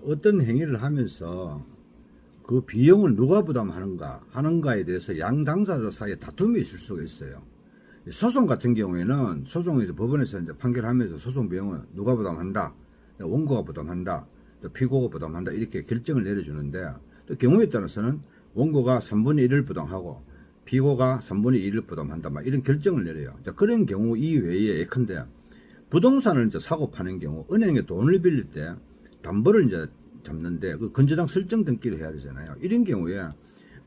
어떤 행위를 하면서 그 비용을 누가 부담하는가 하는가에 대해서 양 당사자 사이에 다툼이 있을 수가 있어요. 소송 같은 경우에는 소송에서 법원에서 이제 판결하면서 소송 비용은 누가 부담한다, 원고가 부담한다, 또 피고가 부담한다 이렇게 결정을 내려주는데 또 경우에 따라서는 원고가 3분의 1을 부담하고 피고가 3분의 1을 부담한다 막 이런 결정을 내려요. 자, 그런 경우 이외에 예컨대 부동산을 이제 사고 파는 경우 은행에 돈을 빌릴 때 담보를 이제 잡는데 그 건저당 설정 등기를 해야 되잖아요. 이런 경우에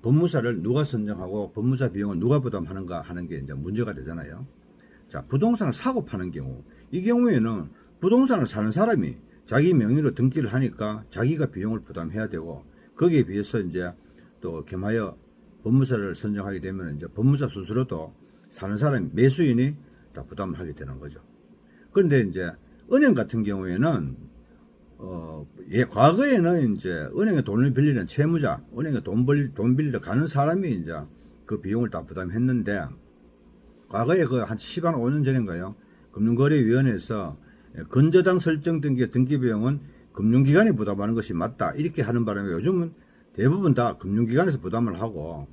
법무사를 누가 선정하고 법무사 비용을 누가 부담하는가 하는 게 이제 문제가 되잖아요. 자, 부동산을 사고 파는 경우 이 경우에는 부동산을 사는 사람이 자기 명의로 등기를 하니까 자기가 비용을 부담해야 되고 거기에 비해서 이제 또 겸하여 법무사를 선정하게 되면 이제 법무사 스스로도 사는 사람 매수인이 다 부담을 하게 되는 거죠. 그런데 이제 은행 같은 경우에는 어, 예, 과거에는 이제 은행에 돈을 빌리는 채무자, 은행에 돈, 빌, 돈 빌리러 가는 사람이 이제 그 비용을 다 부담했는데, 과거에 그 한 10한 5년 전인가요? 금융거래위원회에서 건저당 설정 등기 등기 비용은 금융기관이 부담하는 것이 맞다. 이렇게 하는 바람에 요즘은 대부분 다 금융기관에서 부담을 하고,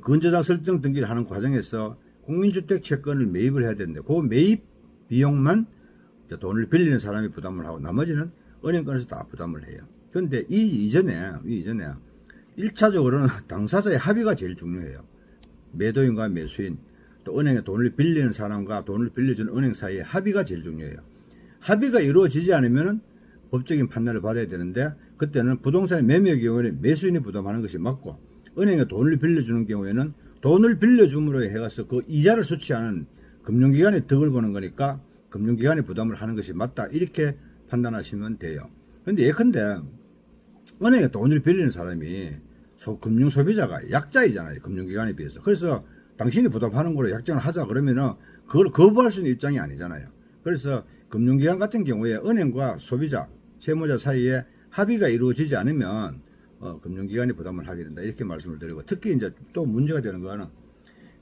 건저당 설정 등기를 하는 과정에서 국민주택 채권을 매입을 해야 되는데, 그 매입 비용만 돈을 빌리는 사람이 부담을 하고, 나머지는 은행권에서 다 부담을 해요. 그런데 이 이전에, 이 이전에 1차적으로는 당사자의 합의가 제일 중요해요. 매도인과 매수인, 또 은행에 돈을 빌리는 사람과 돈을 빌려주는 은행 사이의 합의가 제일 중요해요. 합의가 이루어지지 않으면 법적인 판단을 받아야 되는데 그때는 부동산 매매의 경우에는 매수인이 부담하는 것이 맞고 은행에 돈을 빌려주는 경우에는 돈을 빌려줌으로 해가서 그 이자를 수취하는 금융기관의 덕을 보는 거니까 금융기관이 부담을 하는 것이 맞다 이렇게 판단하시면 돼요. 근데 예컨대 은행에 돈을 빌리는 사람이 소, 금융 소비자가 약자이잖아요. 금융기관에 비해서. 그래서 당신이 부담하는 걸로 약정을 하자 그러면은 그걸 거부할 수 있는 입장이 아니잖아요. 그래서 금융기관 같은 경우에 은행과 소비자, 채무자 사이에 합의가 이루어지지 않으면 어, 금융기관이 부담을 하게 된다. 이렇게 말씀을 드리고 특히 이제 또 문제가 되는 거는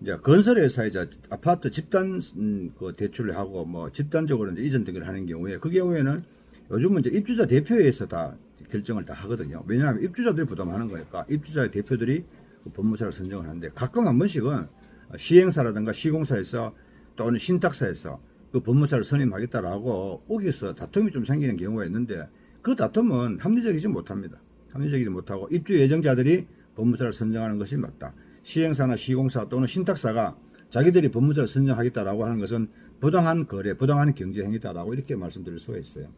이제 건설회사에 이제 아파트 집단 음, 그 대출을 하고 뭐 집단적으로 이제 이전 등기를 하는 경우에 그 경우에는 요즘은 이제 입주자 대표회에서 다 결정을 다 하거든요. 왜냐하면 입주자들이 부담하는 거니까 입주자의 대표들이 그 법무사를 선정을 하는데 가끔 한 번씩은 시행사라든가 시공사에서 또는 신탁사에서 그 법무사를 선임하겠다라고 우기서 다툼이 좀 생기는 경우가 있는데 그 다툼은 합리적이지 못합니다. 합리적이지 못하고 입주 예정자들이 법무사를 선정하는 것이 맞다. 시행사나 시공사 또는 신탁사가 자기들이 법무사를 선정하겠다라고 하는 것은 부당한 거래, 부당한 경제 행위다라고 이렇게 말씀드릴 수가 있어요.